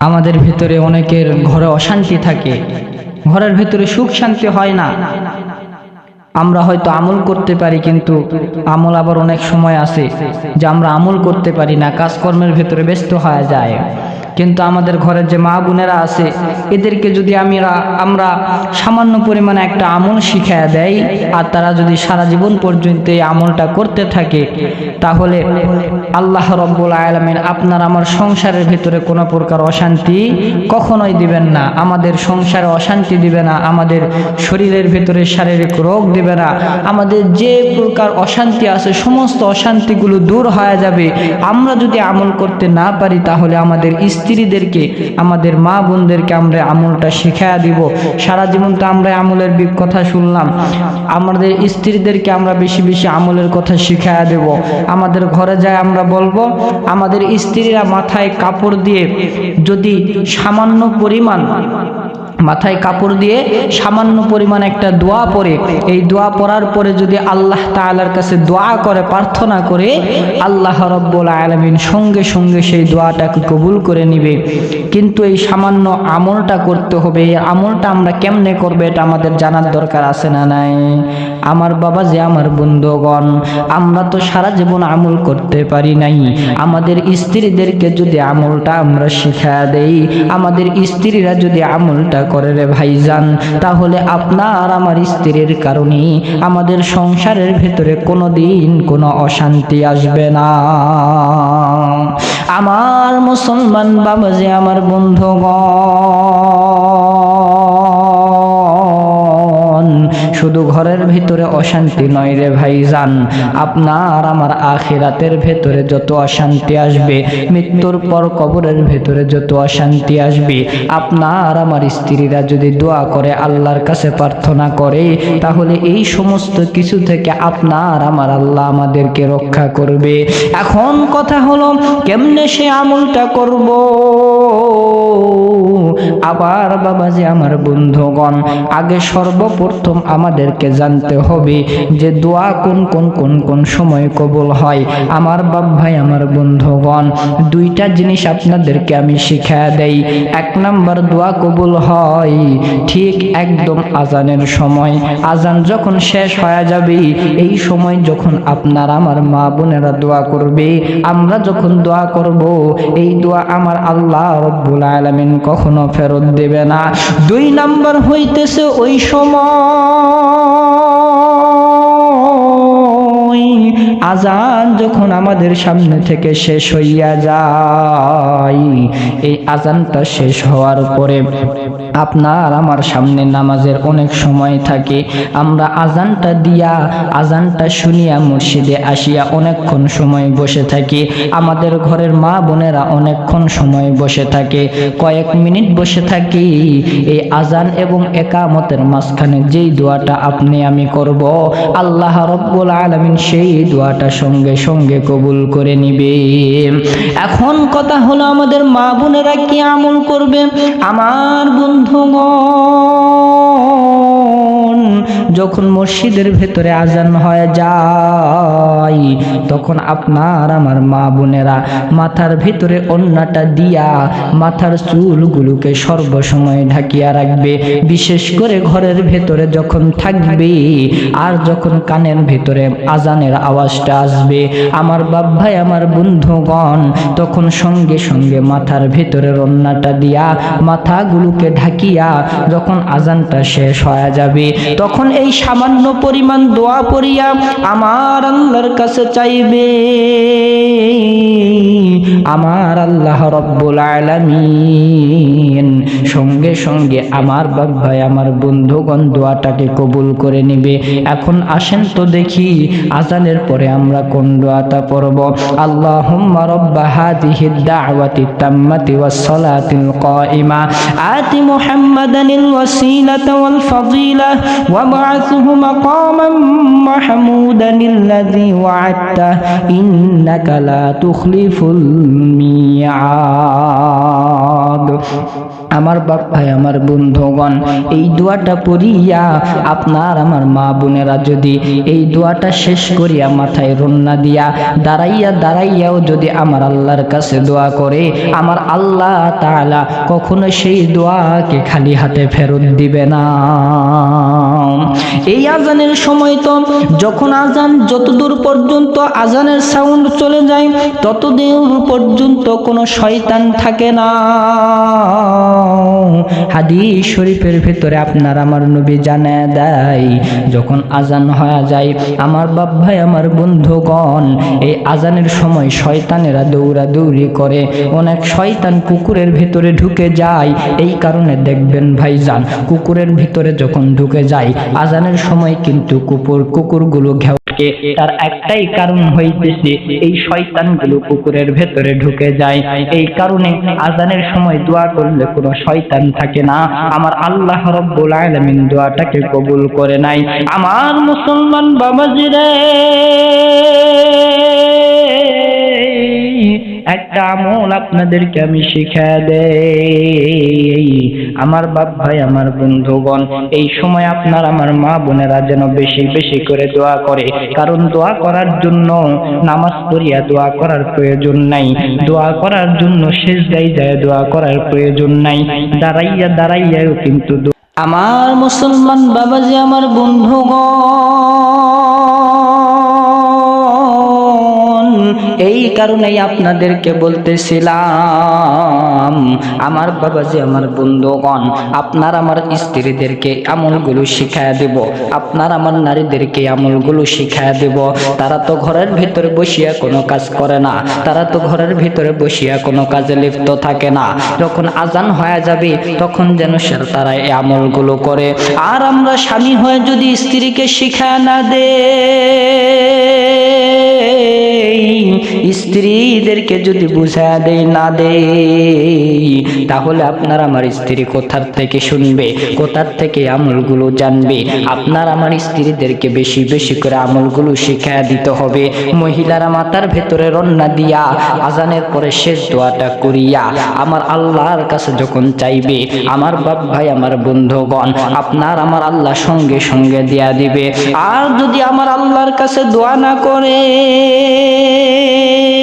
আমাদের ভিতরে অনেকের ঘরে অশান্তি থাকে। ঘরের ভিতরে সুখ শান্তি হয় না। আমরা হয়তো আমল করতে পারি, কিন্তু আমল আবার অনেক সময় আসে যে আমরা আমল করতে পারি না, কাজকর্মের ভেতরে ব্যস্ত হয়ে যায়। কিন্তু আমাদের ঘরের যে মা বোনেরা আছে, এদেরকে যদি আমরা আমরা সামান্য পরিমাণে একটা আমল শিখায় দেয় আর তারা যদি সারা জীবন পর্যন্ত এই আমলটা করতে থাকে তাহলে আল্লাহ রব্বুল আলমিন আপনার আমার সংসারের ভিতরে কোনো প্রকার অশান্তি কখনোই দিবেন না। আমাদের সংসারে অশান্তি দিবে না, আমাদের শরীরের ভিতরে শারীরিক রোগ দিবে না। আমাদের যে প্রকার অশান্তি আছে, সমস্ত অশান্তিগুলো দূর হয়ে যাবে। আমরা যদি আমল করতে না পারি, তাহলে আমাদের স্ত্রীদেরকে, আমাদের মা বোনদেরকে আমরা আমলটা শিখাইয়া দিব। সারা জীবন তো আমরা আমলের কথা শুনলাম। আমাদের স্ত্রীদেরকে আমরা বেশি বেশি আমলের কথা শিখাইয়া দেব। আমাদের ঘরে যায় আমরা বলব, আমাদের স্ত্রীরা মাথায় কাপড় দিয়ে যদি সামান্য পরিমাণ, মাথায় কাপড় দিয়ে সামান্য পরিমাণ একটা দোয়া পরে এই দোয়া পড়ার পরে যদি আল্লাহ তাআলার কাছে দোয়া করে, প্রার্থনা করে, আল্লাহ রব্বুল আলমিন সঙ্গে সঙ্গে সেই দোয়াটাকে কবুল করে নিবে। কিন্তু এই সামান্য আমলটা করতে হবে, এই আমলটা আমরা কেমনে করবে এটা আমাদের জানার দরকার আছে না নাই? আমার বাবা যে আমার বন্ধুগণ, আমরা তো সারা জীবন আমল করতে পারি নাই। আমাদের স্ত্রীদেরকে যদি আমলটা আমরা শিখা দেই, আমাদের স্ত্রীরা যদি আমলটা করে রে ভাইজান, তাহলে আপনার আমার স্ত্রীর কারণে আমাদের সংসারের ভেতরে কোনো দিন কোনো অশান্তি আসবে না। আমার মুসলমান বাবা যে আমার বন্ধুগণ শুধু ঘরের ভিতরে অশান্তি নয় রে ভাই যান আপনার আমার আখিরাতের ভেতরে যত অশান্তি আসবে, মৃত্যুর পর কবরের ভেতরে যত অশান্তি আসবে, আপনার আমার স্ত্রীরা যদি দোয়া করে, আল্লাহর কাছে প্রার্থনা করে, তাহলে এই সমস্ত কিছু থেকে আপনার আমার আল্লাহ আমাদেরকে রক্ষা করবে। এখন কথা হলো, কেমনে সে আমলটা করব? আবার বাবা যে আমার বন্ধুগণ, আগে সর্বপ্রথম আমাদেরকে জানতে হবে যে দোয়া কোন কোন কোন কোন সময় কবুল হয়। আমার বাপ ভাই, আমার বন্ধুগণ, দুইটা জিনিস আপনাদেরকে আমি শিখা দেই। এক নাম্বার, দোয়া কবুল হয় ঠিক একদম আজানের সময়। আজান যখন শেষ হয়ে যাবে, এই সময় যখন আপনার আমার মা বোনেরা দোয়া করবে, আমরা যখন দোয়া করব, এই দোয়া আমার আল্লাহ রব্বুল আলামিন কখনো ফেরত দেবে না। দুই নাম্বার হইতেছে ওই সময়। আজান যখন আমাদের সামনে থেকে শেষ হইয়া যায়, এই আজানটা শেষ হওয়ার পরে আপনার আমার সামনে নামাজের অনেক সময় থাকে। আমরা আজানটা দিয়া, আজানটা শুনিয়া মসজিদে আসিয়া অনেকক্ষণ সময় বসে থাকি। আমাদের ঘরের মা বোনেরা অনেকক্ষণ সময় বসে থাকে। কয়েক মিনিট বসে থাকি। এই আজান এবং একামতের মাঝখানে যেই দোয়াটা আপনি আমি করব, আল্লাহ রব্বুল আলমিন সেই দোয়াটা সঙ্গে সঙ্গে কবুল করে নিবে। এখন কথা হলো আমাদের মা বোনেরা কি আমল করবে? আমার বন্ধুগণ যখন মসজিদের ভেতরে আজান হয়ে যায়, তখন আপনার, আমার মা বোনেরা মাথার ভেতরে অন্যটা দিয়া মাথার চুলগুলোকে সর্বসময় ঢাকিয়া রাখবে। বিশেষ করে ঘরের ভেতরে যখন থাকবে আর যখন কানের ভেতরে আজানের আওয়াজটা আসবে। আমার বাপ ভাই, আমার বন্ধুগণ, তখন সঙ্গে সঙ্গে মাথার ভেতরে রন্নাটা দিয়া মাথাগুলোকে ঢাকিয়া যখন আজানটা শেষ হয়ে যাবে, তখন এই সামান্য পরিমাণ দোয়া পড়িয়া আমার আল্লাহর কাছে চাইবে। আমার আল্লাহ রব্বুল আলামিন সঙ্গে সঙ্গে আমার বাপ ভাই, আমার বন্ধুগণ দোয়াটাকে কবুল করে নিবে। এখন আসেন তো দেখি আজানের পরে আমরা কোন দোয়াটা পড়ব। আল্লাহুম্মা রব্বা হাদিহি দাওয়াতি তাম্মাতি ওয়াস সালাতিল কাইমা আতি মুহাম্মাদানিল ওয়াসিলাতা ওয়াল ফাদিলা وابعثه مقاما محمودا الذي وعدته. إنك لا تخلف الميعاد. আমার বাপ ভাই, আমার বন্ধুগণ, এই দোয়াটা পড়িয়া আপনার আমার মা বোনেরা যদি এই দোয়াটা শেষ করিয়া মাথায় রন্না দিয়া দাঁড়াইয়া দাঁড়াইয়াও যদি আমার আল্লাহর কাছে দোয়া করে, আমার আল্লাহ তাআলা কখনো সেই দোয়াকে খালি হাতে ফেরত দিবে না। এই আজানের সময় তো যখন আজান যতদূর পর্যন্ত আজানের সাউন্ড চলে যায়, ততদূর পর্যন্ত কোনো শয়তান থাকে না। হাদিস শরীফের ভিতরে আপনার আমার নবী জানা দেয়, যখন আজান হয়ে যায়, আমার বাপ ভাই, আমার বন্ধুগণ, এই আজানের সময় শয়তানেরা দৌড়াদৌড়ি করে। অনেক শয়তান কুকুরের ভিতরে ঢুকে যায়। এই কারণে দেখবেন ভাই যান কুকুরের ভিতরে যখন ঢুকে যায়, আজানের সময় কিন্তু কুকুর কুকুরগুলো ঘেউ থাকে, তার একটাই কারণ হইতেছে এই শয়তানগুলো পুকুরের ভেতরে ঢুকে যায়। এই কারণে আজানের সময় দোয়া করলে কোনো শয়তান থাকে না। আমার আল্লাহ রব্বুল আলামিন দোয়াটাকে কবুল করে নাই। আমার মুসলমান বাবাজিরে! একটা আমল আপনাদেরকে আমি শিখা দেই। আমার বাপ ভাই, আমার বন্ধুগণ, এই সময় আপনার আমার মা বোনেরা যেন বেশি বেশি করে দোয়া করে। কারণ দোয়া করার জন্য, নামাজ পড়িয়া দোয়া করার প্রয়োজন নাই। দোয়া করার জন্য শেষ গাই যায়, দোয়া করার প্রয়োজন নাই। দাঁড়াইয়া দাঁড়াইয়াও কিন্তু আমার মুসলমান বাবাজি, আমার বন্ধুগণ এই কারণেই আপনাদেরকে বলতেছিলাম, আমার বাবাজি, আমার বন্ধুগণ, আপনার আমার স্ত্রীদেরকে আমলগুলো শিখায় দেব, আপনার আমার নারীদেরকে আমলগুলো শিখায় দেব। তারা তো ঘরের ভিতরে বসিয়া কোনো কাজ করে না, তারা তো ঘরের ভিতরে বসিয়া কোনো কাজে লিপ্ত থাকে না। যখন আজান হয়ে যাবে, তখন যেন সে তারা এই আমলগুলো করে। আর আমরা স্বামী হয়ে যদি স্ত্রীকে শিখায় না দে স্ত্রীদেরকে যদি বুঝা দেই না দেই তাহলে আপনার আমার স্ত্রী কোথার থেকে শুনবে, কোথার থেকে আমলগুলো জানবে? আপনার আমার স্ত্রীদেরকে বেশি বেশি করে আমলগুলো শিখা দিতে হবে। মহিলারা মাথার ভেতরে রন্না দিয়া, আজানের পরে শেষ দোয়াটা করিয়া, আমার আল্লাহর কাছে যখন চাইবে, আমার বাপ ভাই, আমার বন্ধুগণ, আপনার আমার আল্লাহ সঙ্গে সঙ্গে দিয়া দিবে। আর যদি আমার আল্লাহর কাছে দোয়া না করে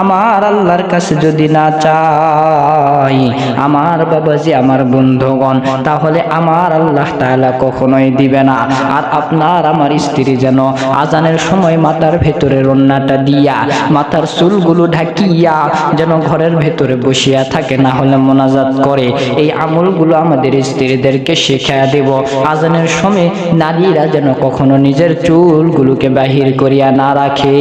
আমার আল্লাহর কাছে যদি না চাই, আমার বাবাজি, আমার বন্ধুগণ, তাহলে আমার আল্লাহ তাআলা কখনোই দিবে না। আর আপনার আমার স্ত্রী যেন আজানের সময় মাথার ভেতরে রন্নাটা দিয়া, মাথার চুলগুলো ঢাকিয়া যেন ঘরের ভেতরে বসিয়া থাকে, না হলে মোনাজাত করে, এই আমলগুলো আমাদের স্ত্রীদেরকে শেখায়া দেব। আজানের সময় নারীরা যেন কখনো নিজের চুলগুলোকে বাহির করিয়া না রাখে।